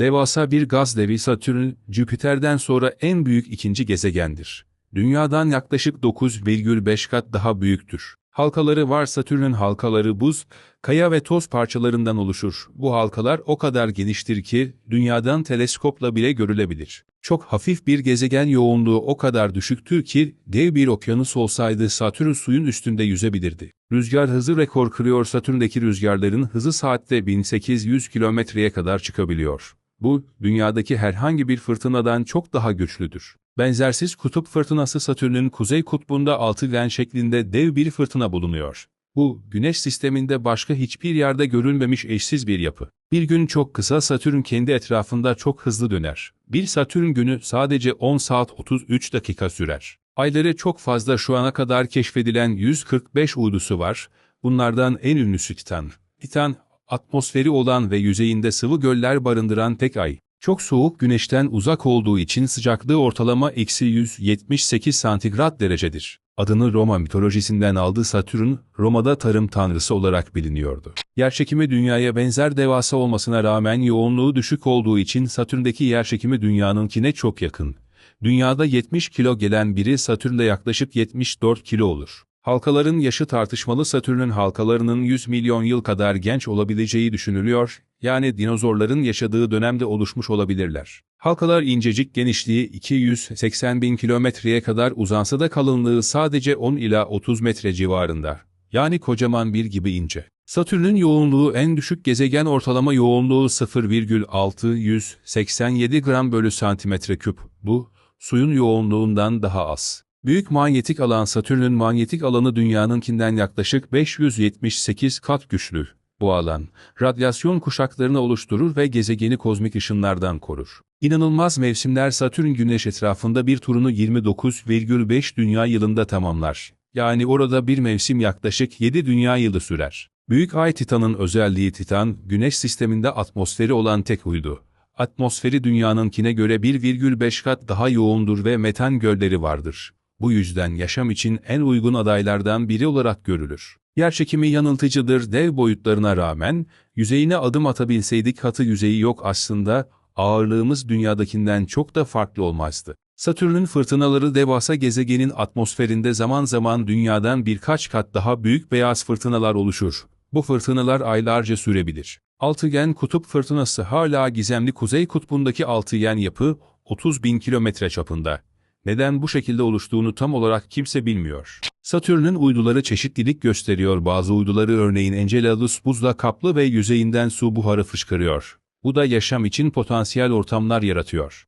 Devasa bir gaz devi Satürn, Jüpiter'den sonra en büyük ikinci gezegendir. Dünyadan yaklaşık 9,5 kat daha büyüktür. Halkaları var Satürn'ün halkaları buz, kaya ve toz parçalarından oluşur. Bu halkalar o kadar geniştir ki dünyadan teleskopla bile görülebilir. Çok hafif bir gezegen yoğunluğu o kadar düşüktür ki dev bir okyanus olsaydı Satürn suyun üstünde yüzebilirdi. Rüzgar hızı rekor kırıyor Satürn'deki rüzgarların hızı saatte 1800 kilometreye kadar çıkabiliyor. Bu, dünyadaki herhangi bir fırtınadan çok daha güçlüdür. Benzersiz kutup fırtınası Satürn'ün kuzey kutbunda altıgen şeklinde dev bir fırtına bulunuyor. Bu, Güneş sisteminde başka hiçbir yerde görülmemiş eşsiz bir yapı. Bir gün çok kısa Satürn kendi etrafında çok hızlı döner. Bir Satürn günü sadece 10 saat 33 dakika sürer. Ayları çok fazla şu ana kadar keşfedilen 145 uydusu var. Bunlardan en ünlüsü Titan. Titan, atmosferi olan ve yüzeyinde sıvı göller barındıran tek ay. Çok soğuk güneşten uzak olduğu için sıcaklığı ortalama eksi 178 santigrat derecedir. Adını Roma mitolojisinden aldığı Satürn, Roma'da tarım tanrısı olarak biliniyordu. Yerçekimi dünyaya benzer devasa olmasına rağmen yoğunluğu düşük olduğu için Satürn'deki yerçekimi dünyanınkine çok yakın. Dünyada 70 kilo gelen biri Satürn'de yaklaşık 74 kilo olur. Halkaların yaşı tartışmalı Satürn'ün halkalarının 100 milyon yıl kadar genç olabileceği düşünülüyor, yani dinozorların yaşadığı dönemde oluşmuş olabilirler. Halkalar incecik genişliği 280 bin kilometreye kadar uzansa da kalınlığı sadece 10 ila 30 metre civarında. Yani kocaman bir gibi ince. Satürn'ün yoğunluğu en düşük gezegen ortalama yoğunluğu 0,687 gram bölü santimetre küp. Bu, suyun yoğunluğundan daha az. Büyük manyetik alan Satürn'ün manyetik alanı dünyanınkinden yaklaşık 578 kat güçlü. Bu alan, radyasyon kuşaklarını oluşturur ve gezegeni kozmik ışınlardan korur. İnanılmaz mevsimler Satürn güneş etrafında bir turunu 29,5 dünya yılında tamamlar. Yani orada bir mevsim yaklaşık 7 dünya yılı sürer. Büyük Ay Titan'ın özelliği Titan, güneş sisteminde atmosferi olan tek uydu. Atmosferi dünyanınkine göre 1,5 kat daha yoğundur ve metan gölleri vardır. Bu yüzden yaşam için en uygun adaylardan biri olarak görülür. Yerçekimi yanıltıcıdır dev boyutlarına rağmen, yüzeyine adım atabilseydik katı yüzeyi yok aslında, ağırlığımız dünyadakinden çok da farklı olmazdı. Satürn'ün fırtınaları devasa gezegenin atmosferinde zaman zaman dünyadan birkaç kat daha büyük beyaz fırtınalar oluşur. Bu fırtınalar aylarca sürebilir. Altıgen kutup fırtınası hala gizemli kuzey kutbundaki altıgen yapı 30 bin kilometre çapında. Neden bu şekilde oluştuğunu tam olarak kimse bilmiyor. Satürn'ün uyduları çeşitlilik gösteriyor. Bazı uyduları örneğin Enceladus buzla kaplı ve yüzeyinden su buharı fışkırıyor. Bu da yaşam için potansiyel ortamlar yaratıyor.